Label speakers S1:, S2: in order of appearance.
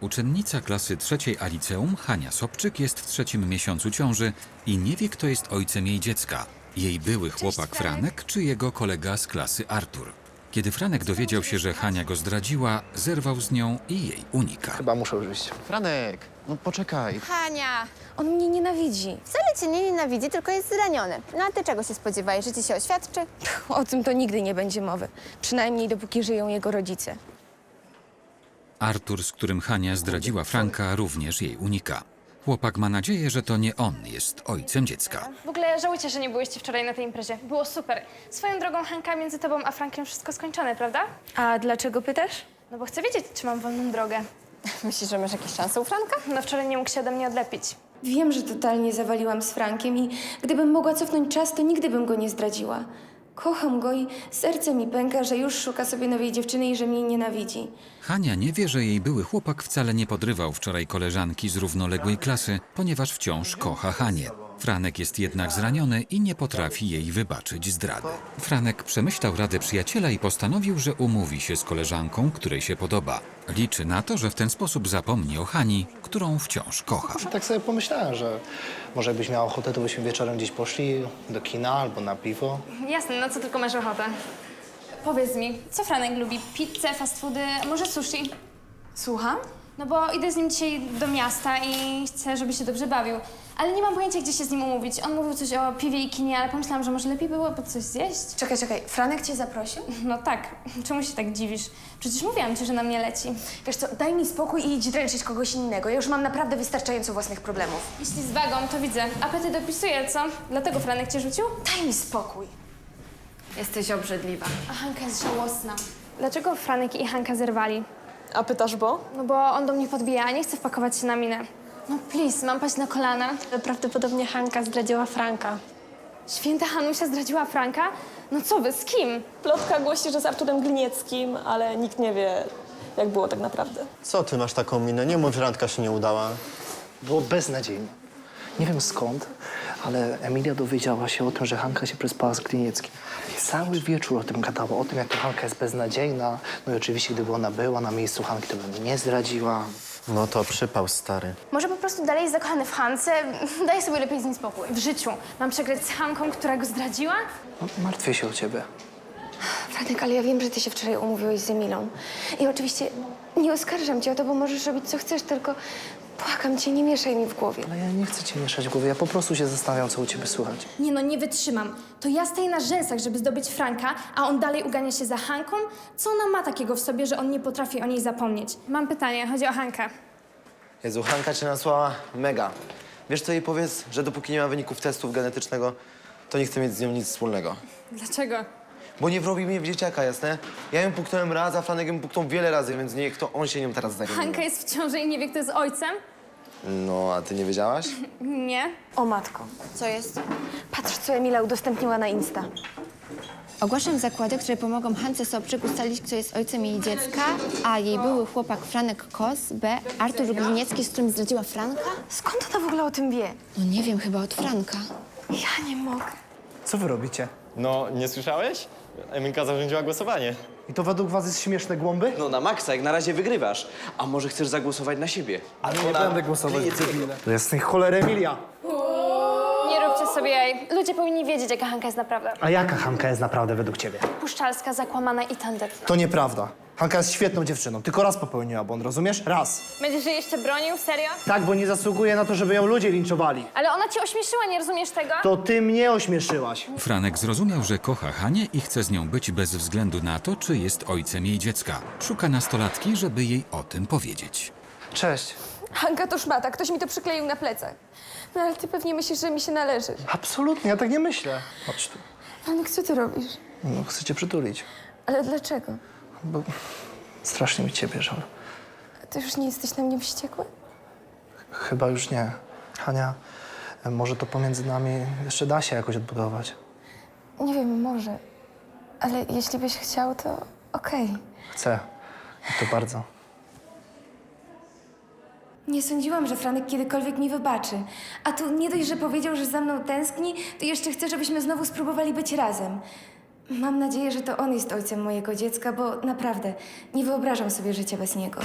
S1: Uczennica klasy trzeciej A liceum, Hania Sobczyk, jest w trzecim miesiącu ciąży i nie wie, kto jest ojcem jej dziecka. Jej były chłopak Franek czy jego kolega z klasy Artur. Kiedy Franek dowiedział się, że Hania go zdradziła, zerwał z nią i jej unika.
S2: Chyba muszę już iść.
S3: Franek, no poczekaj.
S4: Hania,
S5: On mnie nienawidzi.
S4: wcale cię nie nienawidzi, tylko jest zraniony. No a ty czego się spodziewałeś, że ci się oświadczy?
S5: O tym to nigdy nie będzie mowy. Przynajmniej dopóki żyją jego rodzice.
S1: Artur, z którym Hania zdradziła Franka, również jej unika. Chłopak ma nadzieję, że to nie on jest ojcem dziecka.
S6: W ogóle żałujcie, że nie byłyście wczoraj na tej imprezie. Było super. Swoją drogą, Hanka, między tobą a Frankiem wszystko skończone, prawda?
S5: A dlaczego pytasz?
S6: No bo chcę wiedzieć, czy mam wolną drogę.
S4: Myślisz, że masz jakieś szanse u Franka?
S6: No wczoraj nie mógł się ode mnie odlepić.
S5: Wiem, że totalnie zawaliłam z Frankiem i gdybym mogła cofnąć czas, to nigdy bym go nie zdradziła. Kocham go i serce mi pęka, że już szuka sobie nowej dziewczyny i że mnie nienawidzi.
S1: Hania nie wie, że jej były chłopak wcale nie podrywał wczoraj koleżanki z równoległej klasy, ponieważ wciąż kocha Hanię. Franek jest jednak zraniony i nie potrafi jej wybaczyć zdrady. Franek przemyślał radę przyjaciela i postanowił, że umówi się z koleżanką, której się podoba. Liczy na to, że w ten sposób zapomni o Hani, którą wciąż kocha.
S2: Tak sobie pomyślałem, że może jakbyś miał ochotę, to byśmy wieczorem gdzieś poszli do kina albo na piwo.
S6: Jasne, na co tylko masz ochotę. Powiedz mi, co Franek lubi? Pizzę, fast foody, a może sushi?
S5: Słucham?
S6: No bo idę z nim dzisiaj do miasta i chcę, żeby się dobrze bawił. Ale nie mam pojęcia, gdzie się z nim umówić. On mówił coś o piwie i kinie, ale pomyślałam, że może lepiej byłoby coś zjeść.
S5: Czekaj, czekaj. Franek cię zaprosił?
S6: No tak, czemu się tak dziwisz? Przecież mówiłam ci, że na mnie leci.
S5: Wiesz co, daj mi spokój i idź dręczyć kogoś innego. Ja już mam naprawdę wystarczająco własnych problemów.
S6: Jeśli z wagą, to widzę. Apetyt dopisuje, co? Dlatego Franek cię rzucił?
S5: Daj mi spokój. Jesteś obrzydliwa.
S6: A Hanka jest żałosna. Dlaczego Franek i Hanka zerwali?
S7: A pytasz, bo?
S6: No bo on do mnie podbija, a nie chce wpakować się na minę. No please, mam paść na kolana.
S7: Prawdopodobnie Hanka zdradziła Franka.
S6: Święta Hanusia zdradziła Franka? No co wy, z kim?
S7: Plotka głosi, że z Arturem Glinieckim, ale nikt nie wie, jak było tak naprawdę.
S3: Co ty masz taką minę? Nie mów, że randka się nie udała.
S2: Było beznadziejnie. Nie wiem skąd, ale Emilia dowiedziała się o tym, że Hanka się przespała z Glinieckim. Cały wieczór o tym gadała, o tym, jak to Hanka jest beznadziejna. No i oczywiście, gdyby ona była na miejscu Hanki, to by mnie nie zdradziła.
S3: No to przypał stary.
S6: Może po prostu dalej jest zakochany w Hance? Daj sobie lepiej z nim spokój. W życiu mam przegrać z Hanką, która go zdradziła?
S2: No, martwię się o ciebie.
S5: Franek, ale ja wiem, że ty się wczoraj umówiłeś z Emilą. I oczywiście nie oskarżam cię o to, bo możesz robić co chcesz, tylko płakam cię, nie mieszaj mi w głowie.
S2: Ale ja nie chcę cię mieszać w głowie, ja po prostu się zastanawiam, co u ciebie słychać.
S6: Nie no, nie wytrzymam. To ja staję na rzęsach, żeby zdobyć Franka, a on dalej ugania się za Hanką? Co ona ma takiego w sobie, że on nie potrafi o niej zapomnieć? Mam pytanie, chodzi o Hankę.
S8: Jezu, Hanka cię nasłała mega. Wiesz co jej powiedz? Że dopóki nie ma wyników testów genetycznego, to nie chcę mieć z nią nic wspólnego.
S6: Dlaczego?
S8: Bo nie wrobi mnie w dzieciaka, jasne? Ja ją puknąłem raz, a Franek ją puknął wiele razy, więc niech to on się nią teraz zajmie.
S6: Hanka jest w ciąży i nie wie, kto jest ojcem?
S8: No, a ty nie wiedziałaś?
S6: Nie.
S5: O matko,
S4: Co jest?
S5: patrz, co Emila udostępniła na Insta.
S4: Ogłaszam zakłady, które pomogą Hance Sobczyk ustalić, kto jest ojcem jej dziecka, a jej były chłopak Franek Kos, B. Artur Gliniecki, z którym zdradziła Franka?
S5: Skąd ona w ogóle o tym wie?
S4: No nie wiem, chyba od Franka.
S5: Ja nie mogę.
S9: Co wy robicie?
S10: No, nie słyszałeś? Eminka zarządziła głosowanie.
S9: I to według was jest śmieszne głąby?
S11: No na maksa, jak na razie wygrywasz. A może chcesz zagłosować na siebie?
S9: Ale nie będę głosować debile. To jest tej cholery Emilia.
S6: Sobie. Ludzie powinni wiedzieć, jaka Hanka jest naprawdę.
S9: A jaka Hanka jest naprawdę według ciebie?
S6: Puszczalska, zakłamana i tandetna.
S9: To nieprawda. Hanka jest świetną dziewczyną, tylko raz popełniła błąd, rozumiesz? Raz.
S6: Będziesz jej jeszcze bronił? Serio?
S9: Tak, bo nie zasługuje na to, żeby ją ludzie linczowali.
S6: Ale ona cię ośmieszyła, nie rozumiesz tego?
S9: To ty mnie ośmieszyłaś.
S1: Franek zrozumiał, że kocha Hanię i chce z nią być bez względu na to, czy jest ojcem jej dziecka. Szuka nastolatki, żeby jej o tym powiedzieć.
S2: Cześć.
S5: Hanka to szmata, ktoś mi to przykleił na plecach. No ale ty pewnie myślisz, że mi się należy.
S2: Absolutnie, ja tak nie myślę. Chodź tu.
S5: Franek, co ty robisz?
S2: No, chcę cię przytulić.
S5: Ale dlaczego?
S2: Bo strasznie mi ciebie żal.
S5: Ty już nie jesteś na mnie wściekły?
S2: Chyba już nie. Hania, może to pomiędzy nami jeszcze da się jakoś odbudować.
S5: Nie wiem, może. Ale jeśli byś chciał, to okej.
S2: Chcę. I to bardzo.
S5: Nie sądziłam, że Franek kiedykolwiek mi wybaczy. A tu nie dość, że powiedział, że za mną tęskni, to jeszcze chce, żebyśmy znowu spróbowali być razem. Mam nadzieję, że to on jest ojcem mojego dziecka, bo naprawdę nie wyobrażam sobie życia bez niego.